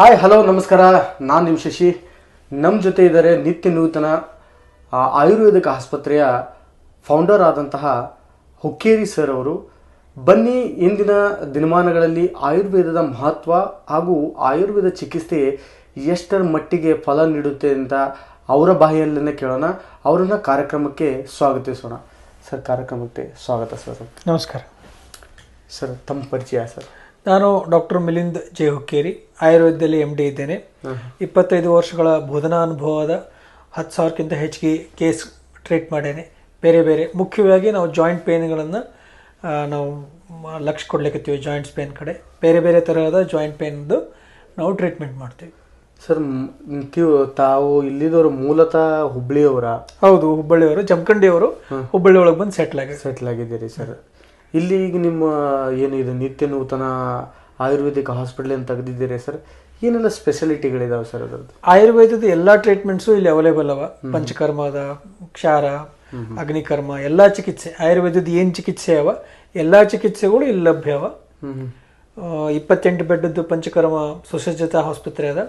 Hi hello ನಮಸ್ಕಾರ. ನಾನು ನಿಮ್ಮ ಶಶಿ. ನಮ್ಮ ಜೊತೆ ಇದ್ದಾರೆ ನಿತ್ಯ ನೂತನ ಆಯುರ್ವೇದಿಕ ಆಸ್ಪತ್ರೆಯ ಫೌಂಡರ್ ಆದಂತಹ ಹುಕ್ಕೇರಿ ಸರ್ ಅವರು. ಬನ್ನಿ ಇಂದಿನ ದಿನಮಾನಗಳಲ್ಲಿ ಆಯುರ್ವೇದದ ಮಹತ್ವ ಹಾಗೂ ಆಯುರ್ವೇದ ಚಿಕಿತ್ಸೆ ಎಷ್ಟರ ಮಟ್ಟಿಗೆ ಫಲ ನೀಡುತ್ತೆ ಅಂತ ಅವರ ಬಾಯಿಯಲ್ಲೇ ಕೇಳೋಣ. ಅವರನ್ನು ಕಾರ್ಯಕ್ರಮಕ್ಕೆ ಸ್ವಾಗತಿಸೋಣ. ಸರ್ ಕಾರ್ಯಕ್ರಮಕ್ಕೆ ಸ್ವಾಗತ ಸರ್ ನಮಸ್ಕಾರ. ಸರ್ ತಮ್ಮ ಪರಿಚಯ ಸರ್ ನಾನು ಡಾಕ್ಟರ್ ಮಿಲಿಂದ್ ಜೆ ಹುಕ್ಕೇರಿ ಆಯುರ್ವೇದದಲ್ಲಿ ಎಂ ಡಿ ಇದ್ದೇನೆ. ಇಪ್ಪತ್ತೈದು ವರ್ಷಗಳ ಬೋಧನಾ ಅನುಭವದ ಹತ್ತು ಸಾವಿರಕ್ಕಿಂತ ಹೆಚ್ಚಿಗೆ ಕೇಸ್ ಟ್ರೀಟ್ ಮಾಡೇನೆ. ಬೇರೆ ಬೇರೆ ಮುಖ್ಯವಾಗಿ ನಾವು ಜಾಯಿಂಟ್ ಪೇನ್ಗಳನ್ನು ನಾವು ಲಕ್ಷ ಕೊಡ್ಲಿಕ್ಕತ್ತೀವಿ ಜಾಯಿಂಟ್ಸ್ ಪೇನ್ ಕಡೆ. ಬೇರೆ ಬೇರೆ ತರಹದ ಜಾಯಿಂಟ್ ಪೇನ್ದು ನಾವು ಟ್ರೀಟ್ಮೆಂಟ್ ಮಾಡ್ತೀವಿ. ಸರ್ ತಾವು ಇಲ್ಲಿದವರು ಮೂಲತಃ ಹುಬ್ಬಳ್ಳಿಯವರ ಹೌದು ಹುಬ್ಬಳ್ಳಿಯವರು ಜಮಖಂಡಿಯವರು ಹುಬ್ಬಳ್ಳಿ ಒಳಗೆ ಬಂದು ಸೆಟ್ಲ್ ಆಗಿ ಸೆಟ್ಲ್ ಆಗಿದ್ದೀರಿ ಸರ್. ಇಲ್ಲಿ ಈಗ ನಿಮ್ಮ ಏನು ಇದು ನಿತ್ಯ ನೂತನ ಆಯುರ್ವೇದಿಕ್ ಹಾಸ್ಪಿಟಲ್ ಅಂತ ತೆಗೆದಿದ್ದೀರಿ ಸರ್? ಏನೆಲ್ಲ ಸ್ಪೆಷಾಲಿಟಿಗಳಿದಾವೆ ಸರ್ ಅದರದ್ದು? ಆಯುರ್ವೇದದ ಎಲ್ಲಾ ಟ್ರೀಟ್ಮೆಂಟ್ಸು ಇಲ್ಲಿ ಅವೈಲೇಬಲ್ ಅವ. ಪಂಚಕರ್ಮದ ಕ್ಷಾರ ಅಗ್ನಿಕರ್ಮ ಎಲ್ಲಾ ಚಿಕಿತ್ಸೆ. ಆಯುರ್ವೇದದ ಏನ್ ಚಿಕಿತ್ಸೆ ಅವ? ಎಲ್ಲಾ ಚಿಕಿತ್ಸೆಗಳು ಇಲ್ಲಿ ಲಭ್ಯ ಅವ. ಇಪ್ಪತ್ತೆಂಟು ಬೆಡ್ಡದ್ದು ಪಂಚಕರ್ಮ ಸುಸಜ್ಜಿತ ಆಸ್ಪತ್ರೆ ಅದ.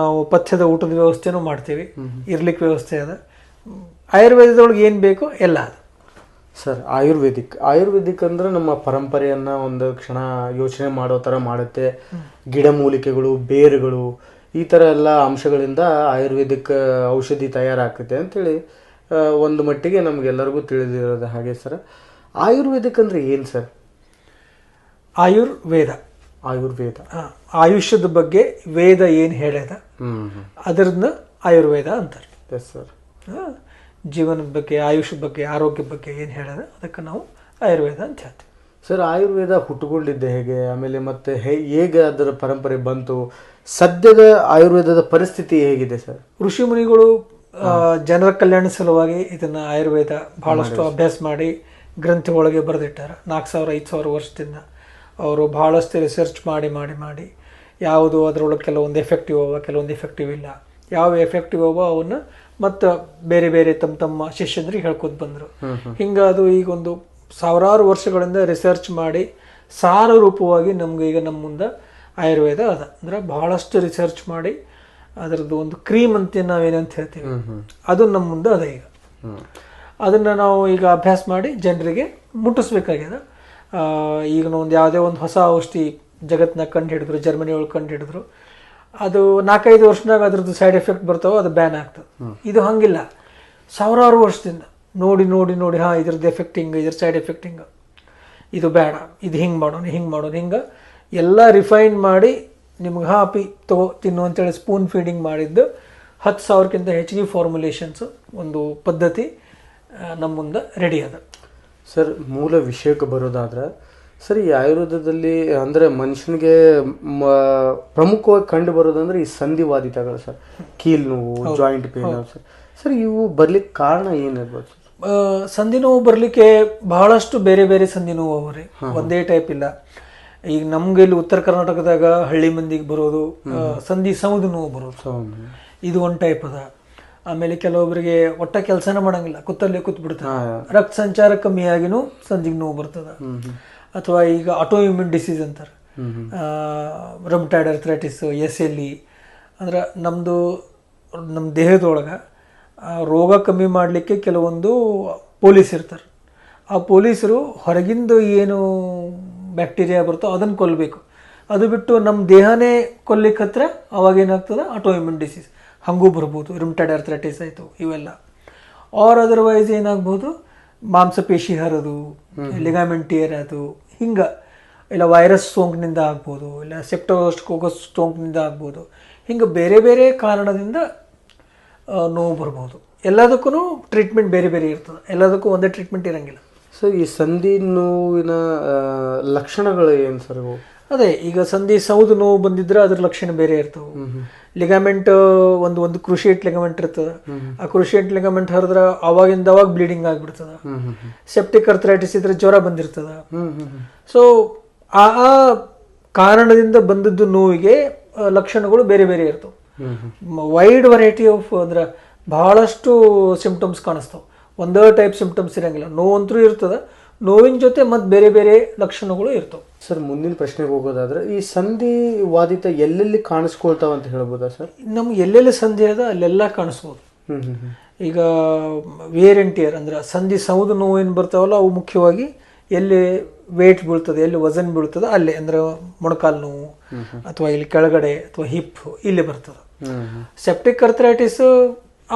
ನಾವು ಪಥ್ಯದ ಊಟದ ವ್ಯವಸ್ಥೆನೂ ಮಾಡ್ತೀವಿ. ಇರ್ಲಿಕ್ಕೆ ವ್ಯವಸ್ಥೆ ಅದ. ಆಯುರ್ವೇದದೊಳಗೆ ಏನು ಬೇಕೋ ಎಲ್ಲ ಅದ. ಸರ್ ಆಯುರ್ವೇದಿಕ್. ಆಯುರ್ವೇದಿಕ್ ಅಂದ್ರೆ ನಮ್ಮ ಪರಂಪರೆಯನ್ನ ಒಂದು ಕ್ಷಣ ಯೋಚನೆ ಮಾಡೋ ಥರ ಮಾಡುತ್ತೆ. ಗಿಡಮೂಲಿಕೆಗಳು ಬೇರುಗಳು ಈ ಥರ ಎಲ್ಲ ಅಂಶಗಳಿಂದ ಆಯುರ್ವೇದಿಕ್ ಔಷಧಿ ತಯಾರಾಗುತ್ತೆ ಅಂತೇಳಿ ಆ, ಒಂದು ಮಟ್ಟಿಗೆ ನಮ್ಗೆಲ್ಲರಿಗೂ ತಿಳಿದಿರೋದು ಹಾಗೆ ಸರ್. ಆಯುರ್ವೇದಿಕ್ ಅಂದ್ರೆ ಏನು ಸರ್? ಆಯುರ್ವೇದ. ಆಯುರ್ವೇದ. ಆಯುಷ್ಯದ ಬಗ್ಗೆ ವೇದ ಏನು ಹೇಳ್ಯದ? ಅದರನ್ನ ಆಯುರ್ವೇದ ಅಂತಾರೆ. ಎಸ್ ಸರ್ ಜೀವನದ ಬಗ್ಗೆ ಆಯುಷ್ ಬಗ್ಗೆ ಆರೋಗ್ಯ ಬಗ್ಗೆ ಏನು ಹೇಳೋದು ಅದಕ್ಕೆ ನಾವು ಆಯುರ್ವೇದ ಅಂತ ಹೇಳ್ತೀವಿ. ಸರ್ ಆಯುರ್ವೇದ ಹುಟ್ಟುಕೊಂಡಿದ್ದೆ ಹೇಗೆ? ಆಮೇಲೆ ಮತ್ತೆ ಹೇಗೆ ಅದರ ಪರಂಪರೆ ಬಂತು? ಸದ್ಯದ ಆಯುರ್ವೇದದ ಪರಿಸ್ಥಿತಿ ಹೇಗಿದೆ ಸರ್? ಋಷಿ ಮುನಿಗಳು ಜನರ ಕಲ್ಯಾಣ ಸಲುವಾಗಿ ಇದನ್ನ ಆಯುರ್ವೇದ ಬಹಳಷ್ಟು ಅಭ್ಯಾಸ ಮಾಡಿ ಗ್ರಂಥ ಒಳಗೆ ಬರೆದಿಟ್ಟಾರ. ನಾಲ್ಕು ಸಾವಿರ ಐದು ಸಾವಿರ ವರ್ಷದಿಂದ ಅವರು ಬಹಳಷ್ಟು ರಿಸರ್ಚ್ ಮಾಡಿ ಮಾಡಿ ಮಾಡಿ ಯಾವುದು ಅದರೊಳಗೆ ಕೆಲವೊಂದು ಎಫೆಕ್ಟಿವ್ ಅವ ಕೆಲವೊಂದು ಎಫೆಕ್ಟಿವ್ ಇಲ್ಲ. ಯಾವ ಎಫೆಕ್ಟಿವ್ ಅವ ಅವನ್ನ ಮತ್ತು ಬೇರೆ ಬೇರೆ ತಮ್ಮ ತಮ್ಮ ಶಿಷ್ಯಂದ್ರಿಗೆ ಹೇಳ್ಕೊತ ಬಂದರು. ಹಿಂಗ ಅದು ಈಗ ಒಂದು ಸಾವಿರಾರು ವರ್ಷಗಳಿಂದ ರಿಸರ್ಚ್ ಮಾಡಿ ಸಾರ ರೂಪವಾಗಿ ನಮ್ಗೆ ಈಗ ನಮ್ಮ ಮುಂದೆ ಆಯುರ್ವೇದ ಅದ. ಅಂದ್ರೆ ಬಹಳಷ್ಟು ರಿಸರ್ಚ್ ಮಾಡಿ ಅದರದ್ದು ಒಂದು ಕ್ರೀಮ್ ಅಂತ ನಾವೇನಂತ ಹೇಳ್ತೀವಿ. ಅದು ನಮ್ಮ ಮುಂದೆ ಅದ ಈಗ. ಅದನ್ನ ನಾವು ಈಗ ಅಭ್ಯಾಸ ಮಾಡಿ ಜನರಿಗೆ ಮುಟ್ಟಿಸ್ಬೇಕಾಗ್ಯದ. ಈಗ ಒಂದು ಯಾವುದೇ ಒಂದು ಹೊಸ ಔಷಧಿ ಜಗತ್ನಾಗ ಕಂಡು ಹಿಡಿದ್ರು ಜರ್ಮನಿ ಒಳಗೆ ಕಂಡು ಹಿಡಿದ್ರು ಅದು ನಾಲ್ಕೈದು ವರ್ಷದಾಗ ಅದ್ರದ್ದು ಸೈಡ್ ಎಫೆಕ್ಟ್ ಬರ್ತಾವೋ ಅದು ಬ್ಯಾನ್ ಆಗ್ತದೆ. ಇದು ಹಂಗಿಲ್ಲ. ಸಾವಿರಾರು ವರ್ಷದಿಂದ ನೋಡಿ ನೋಡಿ ನೋಡಿ ಹಾಂ ಇದ್ರದ್ದು ಎಫೆಕ್ಟ್ ಹಿಂಗೆ ಇದ್ರ ಸೈಡ್ ಎಫೆಕ್ಟ್ ಹಿಂಗೆ. ಇದು ಬೇಡ ಇದು ಹಿಂಗೆ ಮಾಡೋಣ ಹಿಂಗೆ ಮಾಡೋಣ ಹಿಂಗೆ. ಎಲ್ಲ ರಿಫೈನ್ ಮಾಡಿ ನಿಮ್ಗೆ ಹಾಪಿ ತಗೋ ತಿನ್ನು ಅಂತೇಳಿ ಸ್ಪೂನ್ ಫೀಡಿಂಗ್ ಮಾಡಿದ್ದು ಹತ್ತು ಸಾವಿರಕ್ಕಿಂತ ಹೆಚ್ಚಿಗೆ ಫಾರ್ಮುಲೇಷನ್ಸ್ ಒಂದು ಪದ್ಧತಿ ನಮ್ಮ ಮುಂದೆ ರೆಡಿ ಅದ. ಸರ್ ಮೂಲ ವಿಷಯಕ್ಕೆ ಬರೋದಾದ್ರೆ ಸರ್ ಈ ಆಯುರ್ವೇದದಲ್ಲಿ ಅಂದರೆ ಮನುಷ್ಯನಿಗೆ ಪ್ರಮುಖವಾಗಿ ಕಂಡು ಬರೋದಂದ್ರೆ ಈ ಸಂಧಿವಾದಿತಗಳು ಸರ್. ಕೀಲ್ ನೋವು ಜಾಯಿಂಟ್ ಪೇನ್ ಸರ್. ಸರ್ ಇವು ಬರ್ಲಿಕ್ಕೆ ಕಾರಣ ಏನಿರ್ಬೋದು ಸಂಧಿ ನೋವು ಬರಲಿಕ್ಕೆ ಬಹಳಷ್ಟು ಬೇರೆ ಬೇರೆ ಸಂಧಿ ನೋವು ಅವ್ರಿ ಒಂದೇ ಟೈಪ್ ಇಲ್ಲ. ಈಗ ನಮ್ಗೆ ಇಲ್ಲಿ ಉತ್ತರ ಕರ್ನಾಟಕದಾಗ ಹಳ್ಳಿ ಮಂದಿಗೆ ಬರೋದು ಸಂಧಿ ಸೌದು ನೋವು ಬರೋದು ಇದು ಒಂದು ಟೈಪ್ ಅದ. ಆಮೇಲೆ ಕೆಲವೊಬ್ಬರಿಗೆ ಒಟ್ಟ ಕೆಲಸನ ಮಾಡಂಗಿಲ್ಲ. ಕುತ್ತಲ್ಲೇ ಕೂತ್ ಬಿಡ್ತಾರೆ ರಕ್ತ ಸಂಚಾರ ಕಮ್ಮಿ ಆಗಿನೂ ಸಂಧಿಗೆ ನೋವು ಬರ್ತದ. ಅಥವಾ ಈಗ ಆಟೋ ಇಮ್ಯೂನ್ ಡಿಸೀಸ್ ಅಂತಾರೆ rheumatoid arthritis S L E ಅಂದ್ರೆ ನಮ್ಮದು ನಮ್ಮ ದೇಹದೊಳಗೆ ರೋಗ ಕಮ್ಮಿ ಮಾಡಲಿಕ್ಕೆ ಕೆಲವೊಂದು ಪೊಲೀಸ್ ಇರ್ತಾರೆ. ಆ ಪೊಲೀಸರು ಹೊರಗಿಂದ ಏನು ಬ್ಯಾಕ್ಟೀರಿಯಾ ಬರ್ತೋ ಅದನ್ನು ಕೊಲ್ಲಬೇಕು ಅದು ಬಿಟ್ಟು ನಮ್ಮ ದೇಹನೇ ಕೊಲ್ಲಿಕ್ಕೆ ಹತ್ರ ಅವಾಗ ಏನಾಗ್ತದೆ? ಆಟೋ ಇಮ್ಯೂನ್ ಡಿಸೀಸ್ ಹಂಗೂ ಬರ್ಬೋದು ರಿಮ್ಟೈಡ್ ಅರ್ಥ್ರೈಟಿಸ್ ಆಯಿತು ಇವೆಲ್ಲ. ಆರ್ ಅದರ್ವೈಸ್ ಏನಾಗ್ಬೋದು? ಮಾಂಸಪೇಶಿ ಹರದು ಲಿಗಾಮೆಂಟ್ ಟೇರ್ ಅದು ಹಿಂಗೆ. ಇಲ್ಲ ವೈರಸ್ ಸೋಂಕಿನಿಂದ ಆಗ್ಬೋದು, ಇಲ್ಲ ಸೆಪ್ಟೋಸ್ಕೋಗಸ್ ಸೋಂಕಿನಿಂದ ಆಗ್ಬೋದು, ಹಿಂಗೆ ಬೇರೆ ಬೇರೆ ಕಾರಣದಿಂದ ನೋವು ಬರ್ಬೋದು. ಎಲ್ಲದಕ್ಕೂ ಟ್ರೀಟ್ಮೆಂಟ್ ಬೇರೆ ಬೇರೆ ಇರ್ತದೆ. ಎಲ್ಲದಕ್ಕೂ ಒಂದೇ ಟ್ರೀಟ್ಮೆಂಟ್ ಇರಂಗಿಲ್ಲ. ಸರ್, ಈ ಸಂಧಿ ನೋವಿನ ಲಕ್ಷಣಗಳು ಏನು ಸರ್ ಇವು? ಅದೇ ಈಗ ಸಂಧಿ ಸೌದು ನೋವು ಬಂದಿದ್ರೆ ಅದ್ರ ಲಕ್ಷಣ ಬೇರೆ ಇರ್ತವೆ. ಲಿಗಾಮೆಂಟ್ ಒಂದು ಒಂದು ಕ್ರುಷಿಯೇಟ್ ಲಿಗಾಮೆಂಟ್ ಇರ್ತದೆ. ಆ ಕ್ರುಷಿಯೇಟ್ ಲಿಗಾಮೆಂಟ್ ಹರಿದ್ರೆ ಅವಾಗಿಂದ ಅವಾಗ ಬ್ಲೀಡಿಂಗ್ ಆಗ್ಬಿಡ್ತದ. ಸೆಪ್ಟಿಕ್ ಅರ್ಥರೈಟಿಸ್ ಇದ್ರೆ ಜ್ವರ ಬಂದಿರ್ತದ. ಸೊ ಆ ಆ ಕಾರಣದಿಂದ ಬಂದದ್ದು ನೋವಿಗೆ ಲಕ್ಷಣಗಳು ಬೇರೆ ಬೇರೆ ಇರ್ತವೆ. ವೈಡ್ ವೆರೈಟಿ ಆಫ್ ಅಂದ್ರೆ ಬಹಳಷ್ಟು ಸಿಂಪ್ಟಮ್ಸ್ ಕಾಣಿಸ್ತಾವೆ. ಒಂದೇ ಟೈಪ್ ಸಿಂಪ್ಟಮ್ಸ್ ಇರಂಗಿಲ್ಲ. ನೋವಂತೂ ಇರ್ತದೆ ನೋವಿನ ಜೊತೆ ಮತ್ತೆ ಬೇರೆ ಬೇರೆ ಲಕ್ಷಣಗಳು ಇರ್ತವೆ. ಸರ್ ಮುಂದಿನ ಪ್ರಶ್ನೆಗೆ ಹೋಗೋದಾದ್ರೆ ಈ ಸಂಧಿ ವಾದಿತ ಎಲ್ಲೆಲ್ಲಿ ಕಾಣಿಸ್ಕೊಳ್ತಾವ ಅಂತ ಹೇಳ್ಬೋದಾ ಸರ್? ನಮ್ಗೆ ಎಲ್ಲೆಲ್ಲಿ ಸಂಧಿ ಅದ ಅಲ್ಲೆಲ್ಲ ಕಾಣಿಸ್ಬೋದು. ಈಗ ವೇರ್ ಅಂಡ್ ಟೇರ್ ಅಂದ್ರೆ ಸಂಧಿ ಸೌದು ನೋವು ಏನು ಬರ್ತಾವಲ್ಲ ಅವು ಮುಖ್ಯವಾಗಿ ಎಲ್ಲಿ ವೇಟ್ ಬೀಳ್ತದೆ ಎಲ್ಲಿ ವಜನ್ ಬೀಳ್ತದೆ ಅಲ್ಲಿ ಅಂದ್ರೆ ಮೊಣಕಾಲು ನೋವು ಅಥವಾ ಇಲ್ಲಿ ಕೆಳಗಡೆ ಅಥವಾ ಹಿಪ್ ಇಲ್ಲಿ ಬರ್ತದೆ. ಸೆಪ್ಟಿಕ್ ಅರ್ಥರೈಟಿಸ್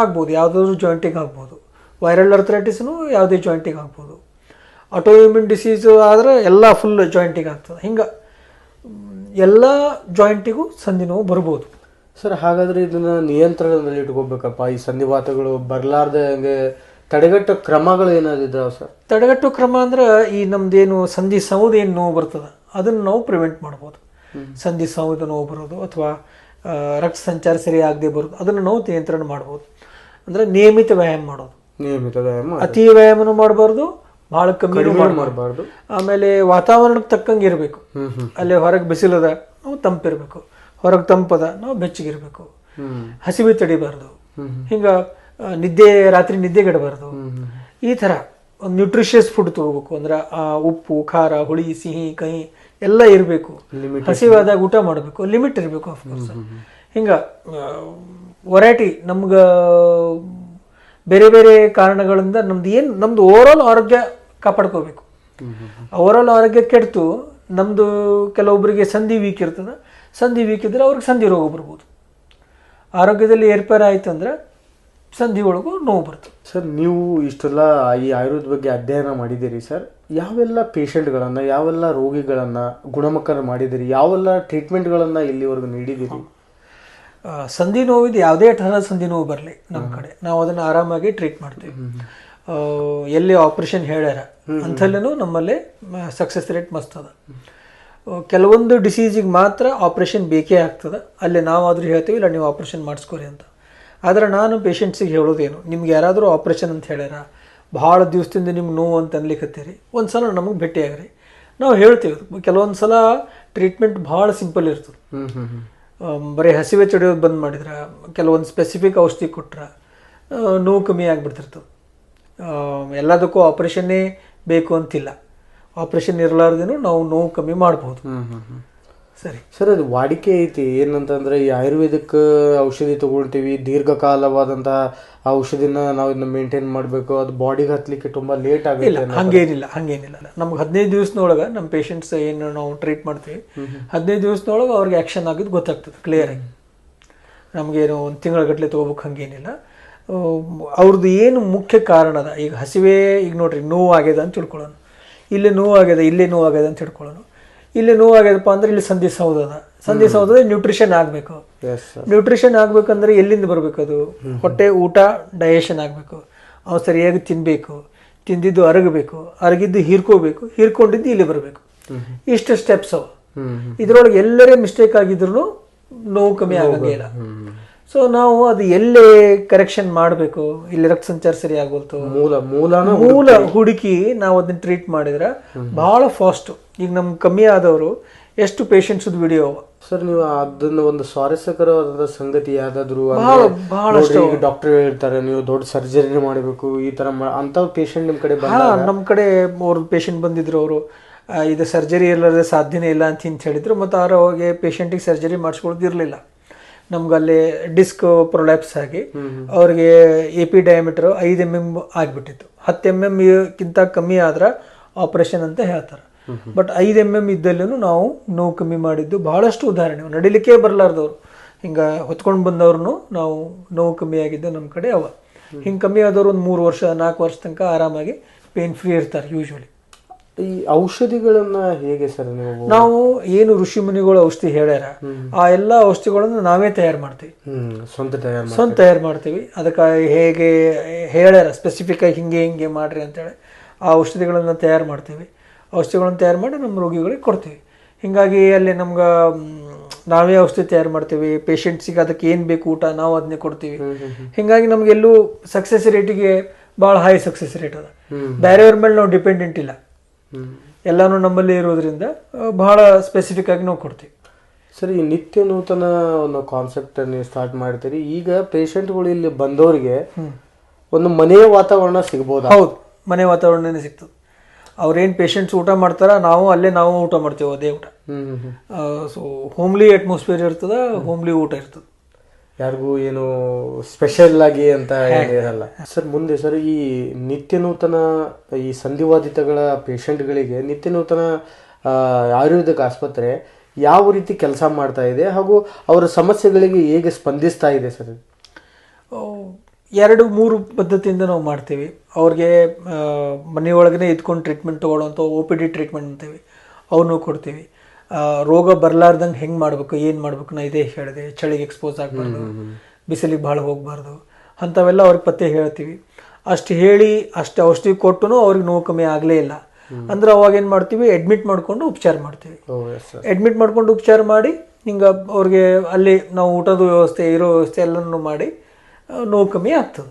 ಆಗ್ಬೋದು ಯಾವುದಾದ್ರು ಜಾಯಿಂಟಿಗೆ ಆಗ್ಬೋದು. ವೈರಲ್ ಅರ್ಥರೈಟಿಸ್ನು ಯಾವುದೇ ಜಾಯಿಂಟಿಗೆ ಆಗ್ಬೋದು. ಆಟೋಇಮ್ಯೂನ್ ಡಿಸೀಸು ಆದರೆ ಎಲ್ಲ ಫುಲ್ ಜಾಯಿಂಟಿಗೆ ಆಗ್ತದೆ. ಹಿಂಗೆ ಎಲ್ಲ ಜಾಯಿಂಟಿಗೂ ಸಂಧಿ ನೋವು ಬರ್ಬೋದು. ಸರ್ ಹಾಗಾದ್ರೆ ಇದನ್ನು ನಿಯಂತ್ರಣದಲ್ಲಿ ಇಟ್ಕೋಬೇಕಪ್ಪ. ಈ ಸಂಧಿವಾತಗಳು ಬರಲಾರ್ದೆ ಹಂಗೆ ತಡೆಗಟ್ಟೋ ಕ್ರಮಗಳು ಏನಾದಿದ್ದಾವೆ ಸರ್? ತಡೆಗಟ್ಟೋ ಕ್ರಮ ಅಂದ್ರೆ ಈ ನಮ್ದೇನು ಸಂಧಿ ಸೌದ ಏನು ನೋವು ಬರ್ತದೆ ಅದನ್ನು ನಾವು ಪ್ರಿವೆಂಟ್ ಮಾಡ್ಬೋದು. ಸಂಧಿ ಸೌದ ನೋವು ಬರೋದು ಅಥವಾ ರಕ್ತ ಸಂಚಾರ ಸರಿ ಆಗದೆ ಬರೋದು ಅದನ್ನು ನಾವು ನಿಯಂತ್ರಣ ಮಾಡ್ಬೋದು. ಅಂದ್ರೆ ನಿಯಮಿತ ವ್ಯಾಯಾಮ ಮಾಡೋದು. ನಿಯಮಿತ ವ್ಯಾಯಾಮ ಅತಿ ವ್ಯಾಯಾಮನೂ ಮಾಡಬಾರ್ದು ಭಾಳ ಕಮ್ಮಿ ಮಾಡಬಾರ್ದು. ಆಮೇಲೆ ವಾತಾವರಣಕ್ಕೆ ತಕ್ಕಂಗೆ ಇರಬೇಕು. ಅಲ್ಲಿ ಹೊರಗೆ ಬಿಸಿಲದ ನಾವು ತಂಪಿರಬೇಕು. ಹೊರಗೆ ತಂಪದ ನಾವು ಬೆಚ್ಚಗಿರಬೇಕು. ಹಸಿವೆ ತಡಿಬಾರ್ದು. ಹಿಂಗ ನಿದ್ದೆ ರಾತ್ರಿ ನಿದ್ದೆಗೆಡಬಾರ್ದು. ಈ ಥರ ಒಂದು ನ್ಯೂಟ್ರಿಷಿಯಸ್ ಫುಡ್ ತಗೋಬೇಕು. ಅಂದ್ರೆ ಆ ಉಪ್ಪು ಖಾರ ಹುಳಿ ಸಿಹಿ ಕಹಿ ಎಲ್ಲ ಇರಬೇಕು. ಹಸಿವಾದಾಗ ಊಟ ಮಾಡಬೇಕು. ಲಿಮಿಟ್ ಇರಬೇಕು ಅಫ್ಕೋರ್ಸ್ ಹಿಂಗ ವೆರೈಟಿ ನಮ್ಗೆ ಬೇರೆ ಬೇರೆ ಕಾರಣಗಳಿಂದ ನಮ್ದು ಏನು, ನಮ್ದು ಓವರಾಲ್ ಆರೋಗ್ಯ ಕಾಪಾಡ್ಕೋಬೇಕು. ಓವರಾಲ್ ಆರೋಗ್ಯ ಕೆಡ್ತು, ನಮ್ದು ಕೆಲವೊಬ್ಬರಿಗೆ ಸಂಧಿ ವೀಕ್ ಇರ್ತದೆ, ಸಂಧಿ ವೀಕ್ ಇದ್ದರೆ ಅವ್ರಿಗೆ ಸಂಧಿ ರೋಗ ಬರ್ಬೋದು. ಆರೋಗ್ಯದಲ್ಲಿ ಏರ್ಪೇರ್ ಆಯ್ತು ಅಂದ್ರೆ ಸಂಧಿ ಒಳಗೂ ನೋವು ಬರ್ತದೆ. ಸರ್, ನೀವು ಇಷ್ಟೆಲ್ಲ ಈ ಆಯುರ್ವೇದ ಬಗ್ಗೆ ಅಧ್ಯಯನ ಮಾಡಿದ್ದೀರಿ ಸರ್. ಯಾವೆಲ್ಲ ಪೇಷಂಟ್ಗಳನ್ನು, ಯಾವೆಲ್ಲ ರೋಗಿಗಳನ್ನು ಗುಣಮುಖ ಮಾಡಿದ್ದೀರಿ, ಯಾವೆಲ್ಲ ಟ್ರೀಟ್ಮೆಂಟ್ಗಳನ್ನು ಇಲ್ಲಿವರೆಗೂ ನೀಡಿದ್ದೀರಿ? ಸಂಧಿ ನೋವಿದ್ದು ಯಾವುದೇ ಥರದ ಸಂಧಿ ನೋವು ಬರಲಿ ನಮ್ಮ ಕಡೆ. ನಾವು ಅದನ್ನು ಆರಾಮಾಗಿ ಟ್ರೀಟ್ ಮಾಡ್ತೀವಿ. ಎಲ್ಲಿ ಆಪ್ರೇಷನ್ ಹೇಳ್ಯಾರ ಅಂಥಲ್ಲೂ ನಮ್ಮಲ್ಲಿ ಸಕ್ಸಸ್ ರೇಟ್ ಮಸ್ತ್ ಅದ. ಕೆಲವೊಂದು ಡಿಸೀಸಿಗೆ ಮಾತ್ರ ಆಪ್ರೇಷನ್ ಬೇಕೇ ಆಗ್ತದೆ. ಅಲ್ಲಿ ನಾವಾದರೂ ಹೇಳ್ತೀವಿ ಇಲ್ಲ ನೀವು ಆಪ್ರೇಷನ್ ಮಾಡಿಸ್ಕೊರಿ ಅಂತ. ಆದರೆ ನಾನು ಪೇಷಂಟ್ಸಿಗೆ ಹೇಳೋದೇನು ನಿಮ್ಗೆ ಯಾರಾದರೂ ಆಪ್ರೇಷನ್ ಅಂತ ಹೇಳ್ಯಾರ ಭಾಳ ದಿವಸದಿಂದ ನಿಮ್ಗೆ ನೋವು ಅಂತ ಅನ್ಲಿಕ್ಕತ್ತೀರಿ ಒಂದು ಸಲ ನಮಗೆ ಭೇಟಿಯಾಗ್ರಿ. ನಾವು ಹೇಳ್ತೀವಿ ಕೆಲವೊಂದು ಸಲ ಟ್ರೀಟ್ಮೆಂಟ್ ಭಾಳ ಸಿಂಪಲ್ ಇರ್ತದೆ. ಬರೀ ಹಸಿವೆ ಚಡಿಯೋದು ಬಂದ್ ಮಾಡಿದ್ರೆ, ಕೆಲವೊಂದು ಸ್ಪೆಸಿಫಿಕ್ ಔಷಧಿ ಕೊಟ್ರೆ ನೋವು ಕಮ್ಮಿ ಆಗಿಬಿಡ್ತಿರ್ತದೆ ಎಲ್ಲದಕ್ಕೂ ಆಪ್ರೇಷನ್ನೇ ಬೇಕು ಅಂತಿಲ್ಲ. ಆಪ್ರೇಷನ್ ಇರಲಾರ್ದೇನು ನಾವು ನೋವು ಕಮ್ಮಿ ಮಾಡ್ಬೋದು ಸರಿ. ಸರ್ ಅದು ವಾಡಿಕೆ ಐತಿ. ಏನಂತಂದ್ರೆ ಈ ಆಯುರ್ವೇದಿಕ್ ಔಷಧಿ ತಗೊಳ್ತೀವಿ. ದೀರ್ಘಕಾಲವಾದಂತಹ ಆ ಔಷಧಿನ ನಾವು ಇದನ್ನ ಮೇಂಟೈನ್ ಮಾಡಬೇಕು. ಅದು ಬಾಡಿಗೆ ಹತ್ತಲಿಕ್ಕೆ ತುಂಬಾ ಲೇಟ್ ಆಗಿಲ್ಲ ಹಂಗೇನಿಲ್ಲ ಹಂಗೇನಿಲ್ಲ. ನಮ್ಗೆ ಹದಿನೈದು ದಿವಸದೊಳಗೆ ನಮ್ಮ ಪೇಷಂಟ್ಸ್ ಏನು ನಾವು ಟ್ರೀಟ್ ಮಾಡ್ತೀವಿ. ಹದಿನೈದು ದಿವಸದೊಳಗೆ ಅವ್ರಿಗೆ ಆ್ಯಕ್ಷನ್ ಆಗಿದ್ದು ಗೊತ್ತಾಗ್ತದೆ ಕ್ಲಿಯರ್ ಆಗಿ. ನಮಗೇನು ಒಂದು ತಿಂಗಳ ಗಟ್ಟಲೆ ತೊಗೋಬೇಕು ಹಂಗೇನಿಲ್ಲ. ಅವ್ರದ್ದು ಏನು ಮುಖ್ಯ ಕಾರಣ ಅದ? ಈಗ ಹಸಿವೆ ಈಗ ನೋಡ್ರಿ ನೋವು ಆಗ್ಯದ ಅಂತ ತಿಳ್ಕೊಳ್ಳೋಣ. ಇಲ್ಲೇ ನೋವು ಆಗ್ಯದ ಇಲ್ಲೇ ನೋವು ಆಗ್ಯದ ಅಂತ ತಿಳ್ಕೊಳ್ಳೋಣ. ಇಲ್ಲಿ ನೋವಾಗ್ಯದಪ್ಪ ಅಂದ್ರೆ ಇಲ್ಲಿ ಸಂಧಿ ಸೌದ ಸಂಧಿ ಸೌಧದ ನ್ಯೂಟ್ರಿಷನ್ ಆಗಬೇಕು. ನ್ಯೂಟ್ರಿಷನ್ ಆಗ್ಬೇಕಂದ್ರೆ ಎಲ್ಲಿಂದ ಬರಬೇಕು ಅದು? ಹೊಟ್ಟೆ ಊಟ ಡೈಜೆಷನ್ ಆಗಬೇಕು. ಅವ್ ಸರಿಯಾಗಿ ತಿನ್ಬೇಕು. ತಿಂದಿದ್ದು ಅರಗಬೇಕು. ಅರಗಿದ್ದು ಹೀರ್ಕೋಬೇಕು. ಹೀರ್ಕೊಂಡಿದ್ದು ಇಲ್ಲಿ ಬರಬೇಕು. ಇಷ್ಟು ಸ್ಟೆಪ್ಸ್ ಅವ. ಇದ್ರೊಳಗೆ ಎಲ್ಲರೇ ಮಿಸ್ಟೇಕ್ ಆಗಿದ್ರು ನೋವು ಕಮ್ಮಿ ಆಗಂಗಿಲ್ಲ ಸೊ ನಾವು ಅದು ಎಲ್ಲೇ ಕರೆಕ್ಷನ್ ಮಾಡಬೇಕು ಇಲ್ಲಿ ರಕ್ತ ಸಂಚಾರ ಸರಿ ಆಗೋಲ್ತು. ಮೂಲ ಮೂಲನ ಮೂಲ ಹುಡುಕಿ ನಾವು ಅದನ್ನ ಟ್ರೀಟ್ ಮಾಡಿದ್ರೆ ಬಹಳ ಫಾಸ್ಟ್ ಈಗ ನಮ್ಗೆ ಕಮ್ಮಿ ಆದವರು ಎಷ್ಟು ಪೇಷಂಟ್ಸ್ ವಿಡಿಯೋ ಸರ್ ನೀವು ಅದನ್ನ ಒಂದು ಸ್ವಾರಸ್ಯಕರವಾದ ಸಂಗತಿ ಯಾವ್ದಾದ್ರು ಡಾಕ್ಟರ್ ಹೇಳ್ತಾರೆ ನೀವು ದೊಡ್ಡ ಸರ್ಜರಿ ಮಾಡಬೇಕು ಈ ತರ ಅಂತ ಪೇಷಂಟ್ ನಿಮ್ ಕಡೆ ನಮ್ಮ ಕಡೆ ಅವ್ರ ಪೇಷಂಟ್ ಬಂದಿದ್ರು ಅವರು ಇದು ಸರ್ಜರಿ ಇಲ್ಲದೆ ಸಾಧ್ಯನೇ ಇಲ್ಲ ಅಂತ ಹಿಂಗೆ ಹೇಳಿದ್ರು ಮತ್ತು ಅವ್ರ ಹೋಗಿ ಪೇಷಂಟಿಗೆ ಸರ್ಜರಿ ಮಾಡಿಸ್ಕೊಳ್ಳೋದಿರಲಿಲ್ಲ ನಮ್ಗೆ ಅಲ್ಲಿ ಡಿಸ್ಕ್ ಪ್ರೊಲ್ಯಾಪ್ಸ್ ಆಗಿ ಅವ್ರಿಗೆ ಎ ಪಿ ಡಯಾಮೀಟರ್ ಐದು ಎಂ ಎಂ ಆಗಿಬಿಟ್ಟಿತ್ತು. ಹತ್ತು ಎಂ ಎಂ ಕಿಂತ ಕಮ್ಮಿ ಆದ್ರೆ ಆಪರೇಷನ್ ಅಂತ ಹೇಳ್ತಾರೆ. ಬಟ್ ಐದು ಎಂ ಎಂ ಇದ್ದಲ್ಲೂ ನಾವು ನೋವು ಕಮ್ಮಿ ಮಾಡಿದ್ದು ಬಹಳಷ್ಟು ಉದಾಹರಣೆ. ನಡಿಲಿಕ್ಕೆ ಬರಲಾರ್ದವ್ರು. ಹಿಂಗೆ ಹೊತ್ಕೊಂಡು ಬಂದವ್ರು ನಾವು ನೋವು ಕಮ್ಮಿ ಆಗಿದ್ದು ನಮ್ಮ ಕಡೆ ಅವ. ಹಿಂಗೆ ಕಮ್ಮಿ ಆದವ್ರು ಒಂದು ಮೂರು ವರ್ಷ ನಾಲ್ಕು ವರ್ಷ ತನಕ ಆರಾಮಾಗಿ ಪೇನ್ ಫ್ರೀ ಇರ್ತಾರೆ ಯೂಶ್ವಲಿ ಈ ಔಷಧಿಗಳನ್ನ ಹೇಗೆ ಸರ್ ನೀವು? ನಾವು ಏನು ಋಷಿ ಮುನಿಗಳು ಔಷಧಿ ಹೇಳ್ಯಾರ ಆ ಎಲ್ಲ ಔಷಧಿಗಳನ್ನು ನಾವೇ ತಯಾರು ಮಾಡ್ತೀವಿ. ಸ್ವಂತ ತಯಾರು ಸ್ವಂತ ತಯಾರು ಮಾಡ್ತೀವಿ. ಅದಕ್ಕೆ ಹೇಗೆ ಹೇಳ್ಯಾರ ಸ್ಪೆಸಿಫಿಕ್ ಆಗಿ ಹಿಂಗೆ ಹಿಂಗೆ ಮಾಡ್ರಿ ಅಂತೇಳಿ ಆ ಔಷಧಿಗಳನ್ನು ತಯಾರು ಮಾಡ್ತೀವಿ. ಔಷಧಿಗಳನ್ನು ತಯಾರು ಮಾಡಿ ನಮ್ಮ ರೋಗಿಗಳಿಗೆ ಕೊಡ್ತೀವಿ. ಹಿಂಗಾಗಿ ಅಲ್ಲಿ ನಮ್ಗೆ ನಾವೇ ಔಷಧಿ ತಯಾರು ಮಾಡ್ತೀವಿ. ಪೇಷಂಟ್ಸಿಗೆ ಅದಕ್ಕೆ ಏನು ಬೇಕು ಊಟ ನಾವು ಅದನ್ನೇ ಕೊಡ್ತೀವಿ. ಹಿಂಗಾಗಿ ನಮಗೆಲ್ಲೂ ಸಕ್ಸಸ್ ರೇಟಿಗೆ ಭಾಳ ಹೈ ಸಕ್ಸಸ್ ರೇಟ್ ಅದ. ಬೇರೆಯವ್ರ ಮೇಲೆ ನಾವು ಡಿಪೆಂಡೆಂಟ್ ಇಲ್ಲ. ಎಲ್ಲಾನು ನಮ್ಮಲ್ಲಿ ಇರೋದ್ರಿಂದ ಬಹಳ ಸ್ಪೆಸಿಫಿಕ್ ಆಗಿ ನಾವು ಕೊಡ್ತೀವಿ. ಸರಿ ಈ ನಿತ್ಯ ನೂತನ ಒಂದು ಕಾನ್ಸೆಪ್ಟ್ ನೀವು ಸ್ಟಾರ್ಟ್ ಮಾಡ್ತೀರಿ. ಈಗ ಪೇಷಂಟ್ಗಳು ಇಲ್ಲಿ ಬಂದವರಿಗೆ ಒಂದು ಮನೆಯ ವಾತಾವರಣ ಸಿಗ್ಬೋದು? ಹೌದು ಮನೆ ವಾತಾವರಣನೇ ಸಿಗ್ತದೆ. ಅವ್ರೇನು ಪೇಷಂಟ್ಸ್ ಊಟ ಮಾಡ್ತಾರ? ನಾವು ಅಲ್ಲೇ ನಾವು ಊಟ ಮಾಡ್ತೇವೆ ಅದೇ ಊಟ. ಸೊ ಹೋಮ್ಲಿ ಅಟ್ಮಾಸ್ಫಿಯರ್ ಇರ್ತದೆ ಹೋಮ್ಲಿ ಊಟ ಇರ್ತದೆ. ಯಾರಿಗೂ ಏನು ಸ್ಪೆಷಲ್ ಆಗಿ ಅಂತ ಹೇಳಲ್ಲ ಸರ್ ಮುಂದೆ ಸರ್ ಈ ನಿತ್ಯ ನೂತನ ಈ ಸಂಧಿವಾದಿತಗಳ ಪೇಷಂಟ್ಗಳಿಗೆ ನಿತ್ಯ ನೂತನ ಆ, ಆಯುರ್ವೇದಿಕ್ ಆಸ್ಪತ್ರೆ ಯಾವ ರೀತಿ ಕೆಲಸ ಮಾಡ್ತಾ ಇದೆ ಹಾಗೂ ಅವರ ಸಮಸ್ಯೆಗಳಿಗೆ ಹೇಗೆ ಸ್ಪಂದಿಸ್ತಾ ಇದೆ ಸರ್? ಎರಡು ಮೂರು ಪದ್ಧತಿಯಿಂದ ನಾವು ಮಾಡ್ತೀವಿ. ಅವ್ರಿಗೆ ಮನೆಯೊಳಗನೆ ಇದ್ಕೊಂಡು ಟ್ರೀಟ್ಮೆಂಟ್ ತೊಗೊಳ್ಳೋಂಥ ಒ ಪಿ ಡಿ ಟ್ರೀಟ್ಮೆಂಟ್ ಅಂತೀವಿ. ಅವನು ಕೊಡ್ತೀವಿ. ರೋಗ ಬರಲಾರ್ದಂಗೆ ಹೆಂಗೆ ಮಾಡಬೇಕು ಏನು ಮಾಡಬೇಕು ನಾ ಇದೇ ಹೇಳಿದೆ. ಚಳಿಗೆ ಎಕ್ಸ್ಪೋಸ್ ಆಗಬಾರ್ದು ಬಿಸಿಲಿಗೆ ಭಾಳ ಹೋಗಬಾರ್ದು. ಅಂಥವೆಲ್ಲ ಅವ್ರಿಗೆ ಪತ್ತೆ ಹೇಳ್ತೀವಿ. ಅಷ್ಟು ಹೇಳಿ ಅಷ್ಟು ಔಷಧಿ ಕೊಟ್ಟು ಅವ್ರಿಗೆ ನೋವು ಕಮ್ಮಿ ಆಗಲೇ ಇಲ್ಲ. ಅಂದ್ರೆ ಅವಾಗ ಏನು ಮಾಡ್ತೀವಿ ಅಡ್ಮಿಟ್ ಮಾಡಿಕೊಂಡು ಉಪಚಾರ ಮಾಡ್ತೀವಿ. ಅಡ್ಮಿಟ್ ಮಾಡ್ಕೊಂಡು ಉಪಚಾರ ಮಾಡಿ ಹಿಂಗೆ ಅವ್ರಿಗೆ ಅಲ್ಲಿ ನಾವು ಊಟದ ವ್ಯವಸ್ಥೆ ಇರೋ ವ್ಯವಸ್ಥೆ ಎಲ್ಲನೂ ಮಾಡಿ ನೋವು ಕಮ್ಮಿ ಆಗ್ತದೆ.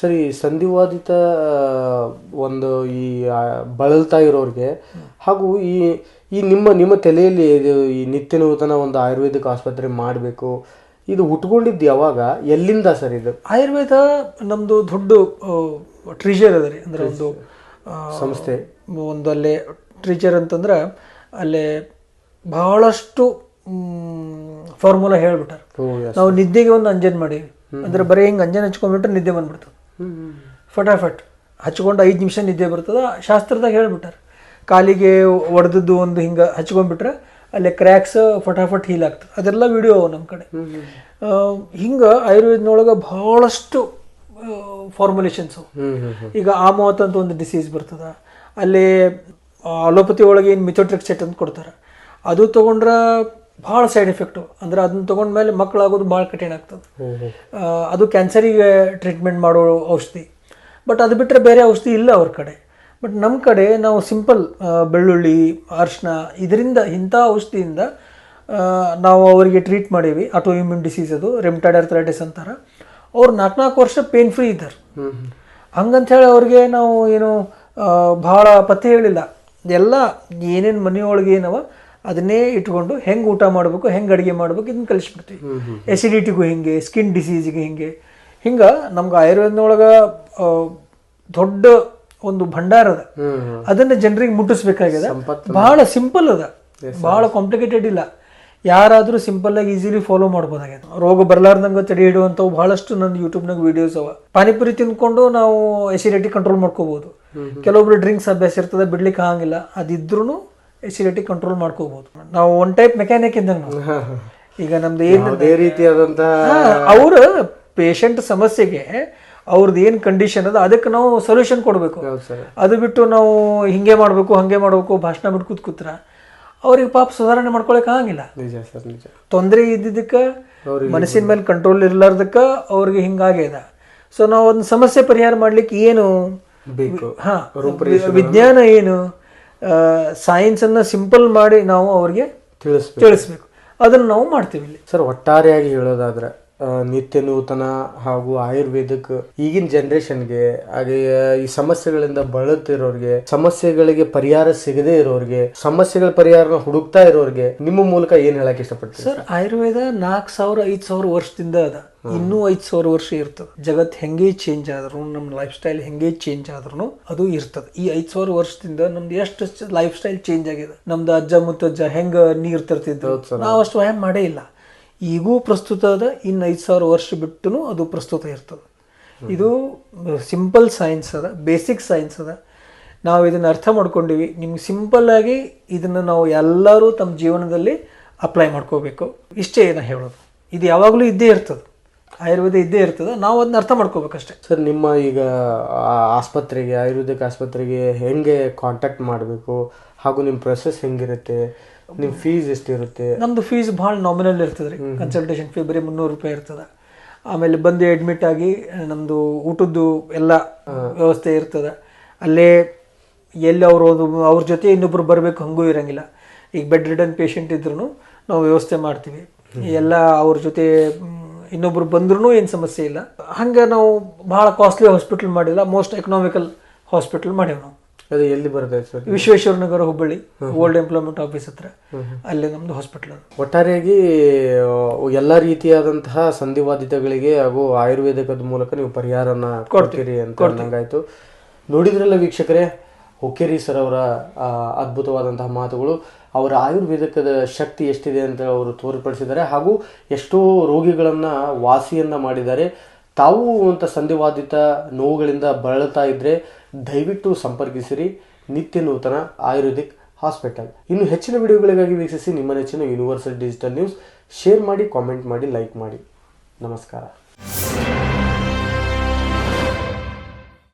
ಸರಿ ಸಂಧಿವಾದಿತ ಒಂದು ಈ ಬಳಲ್ತಾ ಇರೋರಿಗೆ ಹಾಗೂ ಈ ಈ ನಿಮ್ಮ ನಿಮ್ಮ ತಲೆಯಲ್ಲಿ ಇದು ಈ ನಿತ್ಯ ನೂತನ ಒಂದು ಆಯುರ್ವೇದಿಕ್ ಆಸ್ಪತ್ರೆ ಮಾಡಬೇಕು ಇದು ಉಟ್ಕೊಂಡಿದ್ದು ಯಾವಾಗ? ಎಲ್ಲಿಂದ ಸರ್ ಇದು? ಆಯುರ್ವೇದ ನಮ್ಮದು ದೊಡ್ಡ ಟ್ರೀಜರ್ ಅದ ರೀ. ಅಂದ್ರೆ ಒಂದು ಸಂಸ್ಥೆ. ಒಂದು ಅಲ್ಲೇ ಟ್ರೀಜರ್ ಅಂತಂದ್ರೆ ಅಲ್ಲೇ ಬಹಳಷ್ಟು ಫಾರ್ಮುಲಾ ಹೇಳ್ಬಿಟ್ಟಾರೆ. ನಾವು ನಿದ್ದೆಗೆ ಒಂದು ಅಂಜನ್ ಮಾಡಿ ಅಂದ್ರೆ ಬರೀ ಹಿಂಗೆ ಅಂಜನ್ ಹಚ್ಕೊಂಡ್ಬಿಟ್ರೆ ನಿದ್ದೆ ಬಂದ್ಬಿಡ್ತದೆ ಫಟಾಫಟ್. ಹಚ್ಕೊಂಡು ಐದು ನಿಮಿಷ ನಿದ್ದೆ ಬರ್ತದೆ. ಶಾಸ್ತ್ರದಾಗ ಹೇಳ್ಬಿಟ್ಟಾರೆ. ಕಾಲಿಗೆ ಒಡೆದದ್ದು ಒಂದು ಹಿಂಗೆ ಹಚ್ಕೊಂಡ್ಬಿಟ್ರೆ ಅಲ್ಲಿ ಕ್ರ್ಯಾಕ್ಸ್ ಫಟಾಫಟ್ ಹೀಲ್ ಆಗ್ತದೆ. ಅದೆಲ್ಲ ವಿಡಿಯೋ ಅವ ನಮ್ಮ ಕಡೆ. ಹಿಂಗೆ ಆಯುರ್ವೇದನೊಳಗೆ ಭಾಳಷ್ಟು ಫಾರ್ಮುಲೇಷನ್ಸು ಈಗ ಆಮೋತ್ ಅಂತ ಒಂದು ಡಿಸೀಸ್ ಬರ್ತದೆ. ಅಲ್ಲಿ ಅಲೋಪತಿ ಒಳಗೆ ಏನು ಮಿಥೋಟ್ರಿಕ್ಸೆಟ್ ಅಂತ ಕೊಡ್ತಾರೆ. ಅದು ತೊಗೊಂಡ್ರೆ ಭಾಳ ಸೈಡ್ ಎಫೆಕ್ಟು. ಅಂದ್ರೆ ಅದನ್ನ ತೊಗೊಂಡ್ಮೇಲೆ ಮಕ್ಕಳಾಗೋದು ಭಾಳ ಕಠಿಣ ಆಗ್ತದೆ. ಅದು ಕ್ಯಾನ್ಸರಿಗೆ ಟ್ರೀಟ್ಮೆಂಟ್ ಮಾಡೋ ಔಷಧಿ. ಬಟ್ ಅದು ಬಿಟ್ಟರೆ ಬೇರೆ ಔಷಧಿ ಇಲ್ಲ ಅವ್ರ ಕಡೆ. ಬಟ್ ನಮ್ಮ ಕಡೆ ನಾವು ಸಿಂಪಲ್ ಬೆಳ್ಳುಳ್ಳಿ ಅರಿಶಿನ ಇದರಿಂದ ಇಂಥ ಔಷಧಿಯಿಂದ ನಾವು ಅವರಿಗೆ ಟ್ರೀಟ್ ಮಾಡೀವಿ. ಆಟೋ ಇಮ್ಯೂನ್ ಡಿಸೀಸ್ ಅದು ರೆಮ್ಟಾಯ್ಡ್ ಆರ್ಥರೈಟಿಸ್ ಅಂತಾರೆ. ಅವ್ರು ನಾಲ್ಕು ನಾಲ್ಕು ವರ್ಷ ಪೇನ್ ಫ್ರೀ ಇದ್ದಾರೆ. ಹಂಗಂತ ಹೇಳಿ ಅವ್ರಿಗೆ ನಾವು ಏನು ಭಾಳ ಪತ್ತೆ ಹೇಳಿಲ್ಲ. ಎಲ್ಲ ಏನೇನು ಮನೆಯೊಳಗೆ ಏನವ ಅದನ್ನೇ ಇಟ್ಕೊಂಡು ಹೆಂಗೆ ಊಟ ಮಾಡಬೇಕು ಹೆಂಗೆ ಅಡುಗೆ ಮಾಡಬೇಕು ಇದನ್ನ ಕಲಿಸ್ಬಿಡ್ತೀವಿ. ಎಸಿಡಿಟಿಗೂ ಹಿಂಗೆ ಸ್ಕಿನ್ ಡಿಸೀಸ್ಗೆ ಹಿಂಗೆ. ಹಿಂಗೆ ನಮ್ಗೆ ಆಯುರ್ವೇದನೊಳಗೆ ದೊಡ್ಡ ಒಂದು ಭಂಡಾರ ಅದ. ಅದನ್ನ ಜನರಿಗೆ ಮುಟ್ಟಿಸ್ಬೇಕಾಗಿದೆ ಸಂಪತ್ತು ಬಹಳ ಸಿಂಪಲ್ ಅದ. ಬಹಳ ಕಾಂಪ್ಲಿಕೇಟೆಡ್ ಇಲ್ಲ. ಯಾರಾದರೂ ಸಿಂಪಲ್ ಆಗಿ ಈಸಿಲಿ ಫಾಲೋ ಮಾಡ್ಬೋದಾಗಿದೆ ರೋಗ ಬರಲಾರ್ದಂಗೆ ತಡೆ ಹಿಡುವಂಥವು ಬಹಳಷ್ಟು ನನ್ನ ಯೂಟ್ಯೂಬ್ನಾಗ ವಿಡಿಯೋಸ್ ಅವ. ಪಾನಿಪುರಿ ತಿನ್ಕೊಂಡು ನಾವು ಎಸಿಡಿಟಿ ಕಂಟ್ರೋಲ್ ಮಾಡ್ಕೋಬಹುದು ಕೆಲವೊಬ್ರು ಡ್ರಿಂಕ್ಸ್ ಅಭ್ಯಾಸ ಇರ್ತದೆ ಬಿಡ್ಲಿಕ್ಕೆ ಆಗಂಗಿಲ್ಲ. ಅದಿದ್ರೂ ಎಸಿಡಿಟಿ ಕಂಟ್ರೋಲ್ ಮಾಡ್ಕೋಬಹುದು ನಾವು ಒನ್ ಟೈಪ್ ಮೆಕ್ಯಾನಿಕ್ ಇದ್ದಂಗೆ. ಈಗ ನಮ್ದು ಏನು ರೀತಿಯಾದಂತಹ ಅವ್ರ ಪೇಷಂಟ್ ಸಮಸ್ಯೆಗೆ ಅವ್ರದ್ದು ಏನು ಕಂಡೀಷನ್ ಅದ ಅದಕ್ಕೆ ನಾವು ಸೊಲ್ಯೂಷನ್ ಕೊಡಬೇಕು. ಅದು ಬಿಟ್ಟು ನಾವು ಹಿಂಗೆ ಮಾಡಬೇಕು ಹಂಗೆ ಮಾಡಬೇಕು ಭಾಷಣ ಬಿಟ್ಟು ಕೂತ್ ಕೂತ್ರ ಅವ್ರಿಗೆ ಪಾಪ ಸುಧಾರಣೆ ಮಾಡ್ಕೊಳಕ್ ಆಗಂಗಿಲ್ಲ. ತೊಂದರೆ ಇದ್ದಿದ್ದಕ್ಕೆ ಮನಸ್ಸಿನ ಮೇಲೆ ಕಂಟ್ರೋಲ್ ಇರ್ಲಾರ್ದಕ್ಕೆ ಅವ್ರಿಗೆ ಹಿಂಗಾಗ್ಯದ. ಸೊ ನಾವು ಒಂದು ಸಮಸ್ಯೆ ಪರಿಹಾರ ಮಾಡ್ಲಿಕ್ಕೆ ಏನು ಬೇಕು. ಹಾ ವಿಜ್ಞಾನ ಏನು ಸೈನ್ಸ್ ಅನ್ನ ಸಿಂಪಲ್ ಮಾಡಿ ನಾವು ಅವ್ರಿಗೆ ತಿಳಿಸ್ಬೇಕು. ತಿಳಿಸ್ಬೇಕು. ಅದನ್ನು ನಾವು ಮಾಡ್ತೀವಿ ಇಲ್ಲಿ. ಸರ್ ಒಟ್ಟಾರೆಯಾಗಿ ಹೇಳೋದಾದ್ರೆ ನಿತ್ಯ ನೂತನ ಹಾಗೂ ಆಯುರ್ವೇದಕ್ ಈಗಿನ ಜನರೇಷನ್ಗೆ ಹಾಗೆ ಈ ಸಮಸ್ಯೆಗಳಿಂದ ಬಳಲ್ತಿರೋರಿಗೆ ಸಮಸ್ಯೆಗಳಿಗೆ ಪರಿಹಾರ ಸಿಗದೆ ಇರೋರಿಗೆ ಸಮಸ್ಯೆಗಳ ಪರಿಹಾರನ ಹುಡುಕ್ತಾ ಇರೋರಿಗೆ ನಿಮ್ಮ ಮೂಲಕ ಏನ್ ಹೇಳಕ್ ಇಷ್ಟಪಡ್ತೀವಿ ಸರ್ ಆಯುರ್ವೇದ ನಾಲ್ಕು ಸಾವಿರ ಐದು ಸಾವಿರ ವರ್ಷದಿಂದ ಅದ. ಇನ್ನೂ ಐದು ಸಾವಿರ ವರ್ಷ ಇರ್ತದೆ. ಜಗತ್ ಹೆಂಗೆ ಚೇಂಜ್ ಆದ್ರೂ ನಮ್ಮ ಲೈಫ್ ಸ್ಟೈಲ್ ಹೆಂಗೆ ಚೇಂಜ್ ಆದ್ರೂ ಅದು ಇರ್ತದೆ. ಈ ಐದು ಸಾವಿರ ವರ್ಷದಿಂದ ನಮ್ದು ಎಷ್ಟು ಲೈಫ್ ಸ್ಟೈಲ್ ಚೇಂಜ್ ಆಗಿದೆ. ನಮ್ದು ಅಜ್ಜ ಮುತ್ತಜ್ಜ ಹೆಂಗ ನೀರ್ ತರ್ತಿದ್ರು. ನಾವು ಅಷ್ಟು ವ್ಯಾಯಾಮ ಮಾಡೇ ಇಲ್ಲ. ಈಗೂ ಪ್ರಸ್ತುತ ಅದ ಇನ್ನು ಐದು ಸಾವಿರ ವರ್ಷ ಬಿಟ್ಟು ಅದು ಪ್ರಸ್ತುತ ಇರ್ತದೆ. ಇದು ಸಿಂಪಲ್ ಸೈನ್ಸ್ ಅದ ಬೇಸಿಕ್ ಸೈನ್ಸ್ ಅದ. ನಾವು ಇದನ್ನು ಅರ್ಥ ಮಾಡ್ಕೊಂಡಿವಿ ನಿಮ್ಗೆ ಸಿಂಪಲ್ ಆಗಿ ಇದನ್ನು ನಾವು ಎಲ್ಲರೂ ತಮ್ಮ ಜೀವನದಲ್ಲಿ ಅಪ್ಲೈ ಮಾಡ್ಕೋಬೇಕು. ಇಷ್ಟೇ ಏನೋ ಹೇಳೋದು. ಇದು ಯಾವಾಗಲೂ ಇದ್ದೇ ಇರ್ತದೆ. ಆಯುರ್ವೇದ ಇದ್ದೇ ಇರ್ತದೆ ನಾವು ಅದನ್ನ ಅರ್ಥ ಮಾಡ್ಕೋಬೇಕಷ್ಟೇ. ಸರ್ ನಿಮ್ಮ ಈಗ ಆಸ್ಪತ್ರೆಗೆ ಆಯುರ್ವೇದಿಕ್ ಆಸ್ಪತ್ರೆಗೆ ಹೆಂಗೆ ಕಾಂಟ್ಯಾಕ್ಟ್ ಮಾಡಬೇಕು ಹಾಗೂ ನಿಮ್ಮ ಪ್ರೊಸೆಸ್ ಹೆಂಗಿರುತ್ತೆ ನಿಮ್ಮ ಫೀಸ್ ಎಷ್ಟಿರುತ್ತೆ? ನಮ್ದು ಫೀಸ್ ಭಾಳ ನಾಮಿನಲ್ ಇರ್ತದೆ ರೀ ಕನ್ಸಲ್ಟೇಷನ್ ಫೀ ಬರೀ ಮುನ್ನೂರು ರೂಪಾಯಿ ಇರ್ತದೆ. ಆಮೇಲೆ ಬಂದು ಅಡ್ಮಿಟ್ ಆಗಿ ನಮ್ಮದು ಊಟದ್ದು ಎಲ್ಲ ವ್ಯವಸ್ಥೆ ಇರ್ತದೆ. ಅಲ್ಲೇ ಎಲ್ಲಿ ಅವರು ಅವ್ರ ಜೊತೆ ಇನ್ನೊಬ್ರು ಬರಬೇಕು ಹಂಗೂ ಇರೋಂಗಿಲ್ಲ. ಈಗ ಬೆಡ್ ರಿಡನ್ ಪೇಷಂಟ್ ಇದ್ರೂ ನಾವು ವ್ಯವಸ್ಥೆ ಮಾಡ್ತೀವಿ. ಎಲ್ಲ ಅವ್ರ ಜೊತೆ ಇನ್ನೊಬ್ರು ಬಂದ್ರೂ ಏನು ಸಮಸ್ಯೆ ಇಲ್ಲ. ಹಂಗೆ ನಾವು ಭಾಳ ಕಾಸ್ಟ್ಲಿ ಹಾಸ್ಪಿಟಲ್ ಮಾಡಿಲ್ಲ. ಮೋಸ್ಟ್ ಎಕನಾಮಿಕಲ್ ಹಾಸ್ಪಿಟಲ್ ಮಾಡೇವೆ ನಾವು. ಅದು ಎಲ್ಲಿ ಬರುತ್ತೆ sir? Vishweshwara Nagar Hubballi old employment office ಹತ್ರ. ಅಲ್ಲೇ ನಮ್ದು ಹಾಸ್ಪಿಟಲ್ ಒಟ್ಟಾರೆಯಾಗಿ ಎಲ್ಲ ರೀತಿಯಾದಂತಹ ಸಂಧಿವಾದಿತಗಳಿಗೆ ಹಾಗೂ ಆಯುರ್ವೇದಿಕದ ಮೂಲಕ ನೀವು ಪರಿಹಾರನ ಕೊಡ್ತೀರಿ ಅಂತ ನೋಡಿದ್ರಲ್ಲ ವೀಕ್ಷಕರೇ ಹುಕ್ಕೇರಿ ಸರ್ ಅವರ ಅದ್ಭುತವಾದಂತಹ ಮಾತುಗಳು. ಅವರ ಆಯುರ್ವೇದಕದ ಶಕ್ತಿ ಎಷ್ಟಿದೆ ಅಂತ ಅವರು ತೋರ್ಪಡಿಸಿದ್ದಾರೆ ಹಾಗೂ ಎಷ್ಟೋ ರೋಗಿಗಳನ್ನು ವಾಸಿಯನ್ನ ಮಾಡಿದ್ದಾರೆ. ತಾವು ಅಂತ ಸಂಧಿವಾದಿತ ನೋವುಗಳಿಂದ ಬಳಲ್ತಾ ಇದ್ರೆ ದಯವಿಟ್ಟು ಸಂಪರ್ಕಿಸಿರಿ. ನಿತ್ಯ ನೂತನ ಆಯುರ್ವೇದಿಕ್ ಹಾಸ್ಪಿಟಲ್. ಇನ್ನು ಹೆಚ್ಚಿನ ವಿಡಿಯೋಗಳಿಗಾಗಿ ವೀಕ್ಷಿಸಿ ನಿಮ್ಮ ನೆಚ್ಚಿನ ಯೂನಿವರ್ಸಲ್ ಡಿಜಿಟಲ್ ನ್ಯೂಸ್ ಶೇರ್ ಮಾಡಿ, ಕಾಮೆಂಟ್ ಮಾಡಿ, ಲೈಕ್ ಮಾಡಿ. ನಮಸ್ಕಾರ.